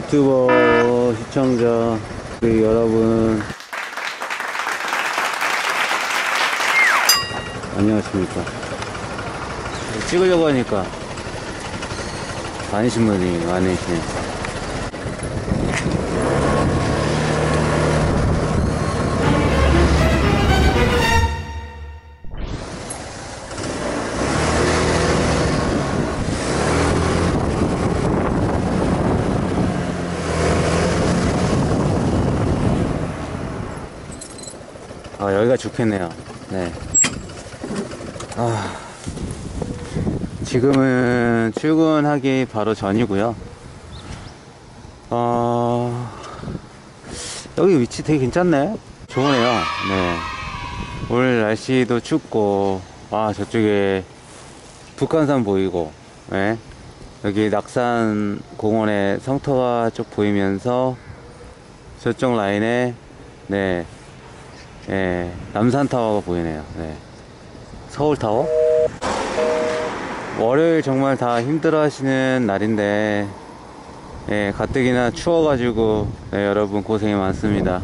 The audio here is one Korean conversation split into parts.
유튜버 시청자 우리 여러분. 안녕하십니까. 찍으려고 하니까 아니신 분이 많으시네요 아 여기가 좋겠네요. 네. 아, 지금은 출근하기 바로 전이고요. 어, 여기 위치 되게 괜찮네. 좋으네요. 네. 오늘 날씨도 춥고 아 저쪽에 북한산 보이고 네. 여기 낙산 공원에 성터가 쭉 보이면서 저쪽 라인에 네 예, 남산타워가 보이네요. 네. 서울타워? 월요일 정말 다 힘들어 하시는 날인데, 예, 가뜩이나 추워가지고, 네, 여러분 고생이 많습니다.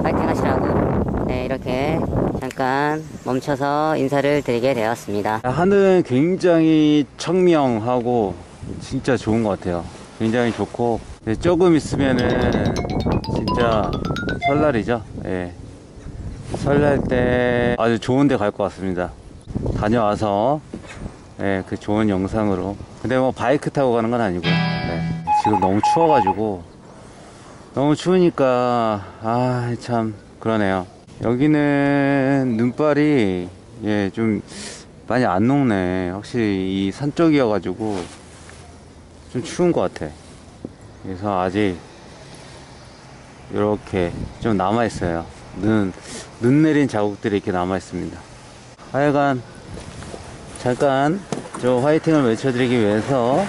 파이팅 하시라고 네 이렇게 잠깐 멈춰서 인사를 드리게 되었습니다 하늘은 굉장히 청명하고, 진짜 좋은 것 같아요. 굉장히 좋고, 네, 조금 있으면은, 진짜 설날이죠. 예. 설날 때 아주 좋은 데 갈 것 같습니다. 다녀와서 예, 그 좋은 영상으로. 근데 뭐 바이크 타고 가는 건 아니고요. 네. 지금 너무 추워가지고 너무 추우니까 아 참 그러네요. 여기는 눈발이 예, 좀 많이 안 녹네. 확실히 이 산 쪽이어 가지고 좀 추운 것 같아. 그래서 아직 이렇게 좀 남아 있어요. 눈, 눈 내린 자국들이 이렇게 남아 있습니다. 하여간, 잠깐, 저 화이팅을 외쳐드리기 위해서,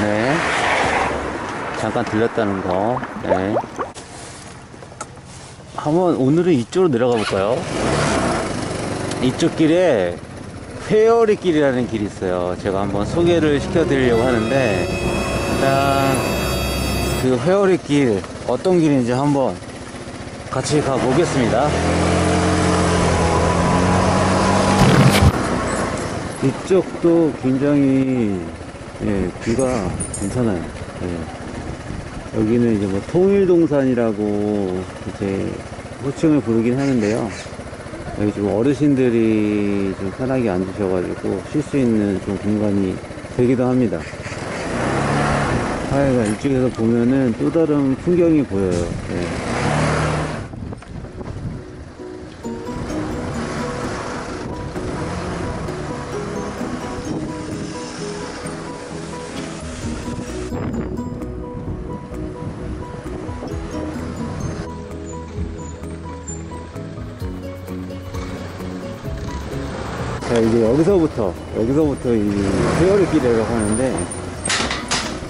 네. 잠깐 들렸다는 거, 네. 한번 오늘은 이쪽으로 내려가 볼까요? 이쪽 길에 회오리 길이라는 길이 있어요. 제가 한번 소개를 시켜드리려고 하는데, 일단, 그 회오리 길, 어떤 길인지 한번 같이 가보겠습니다. 이쪽도 굉장히 예, 뷰가 괜찮아요. 예. 여기는 이제 뭐 통일동산이라고 이제 호칭을 부르긴 하는데요. 여기 좀 어르신들이 좀 편하게 앉으셔가지고 쉴 수 있는 좀 공간이 되기도 합니다. 하여간 이쪽에서 보면은 또 다른 풍경이 보여요. 예. 자, 이제 여기서부터, 여기서부터 이 회오리 길이라고 하는데,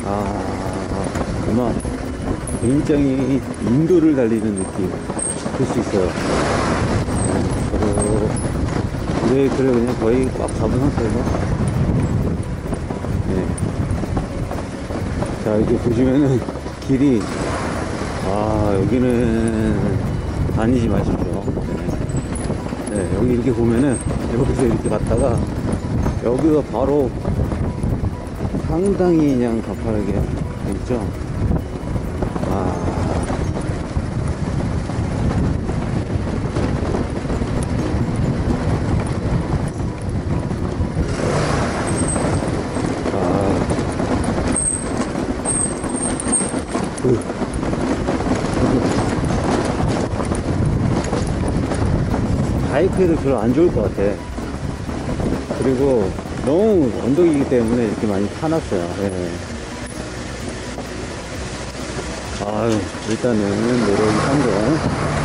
아, 아마 굉장히 인도를 달리는 느낌 들 수 있어요. 저도, 네, 그래, 그냥 거의 꽉 잡은 상태에서. 네. 자, 이렇게 보시면은 길이, 아, 여기는 다니지 마십시오. 네. 네, 여기 이렇게 보면은 여기서 이렇게 갔다가 여기가 바로 상당히 그냥 가파르게 돼 있죠. 아. 아. 바이크에도 별로 안 좋을 것 같아. 그리고 너무 언덕이기 때문에 이렇게 많이 타놨어요. 예. 아유, 일단은 노력이 한번.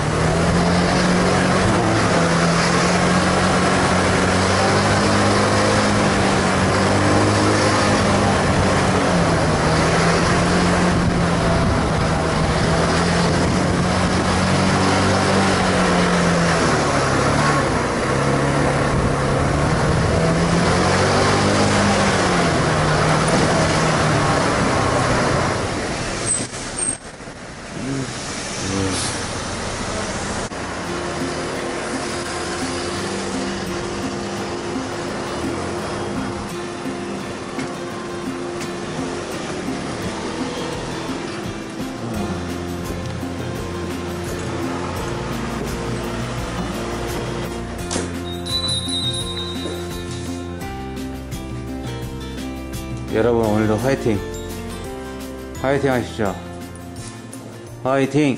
여러분 오늘도 화이팅! 화이팅 하십시오. 화이팅!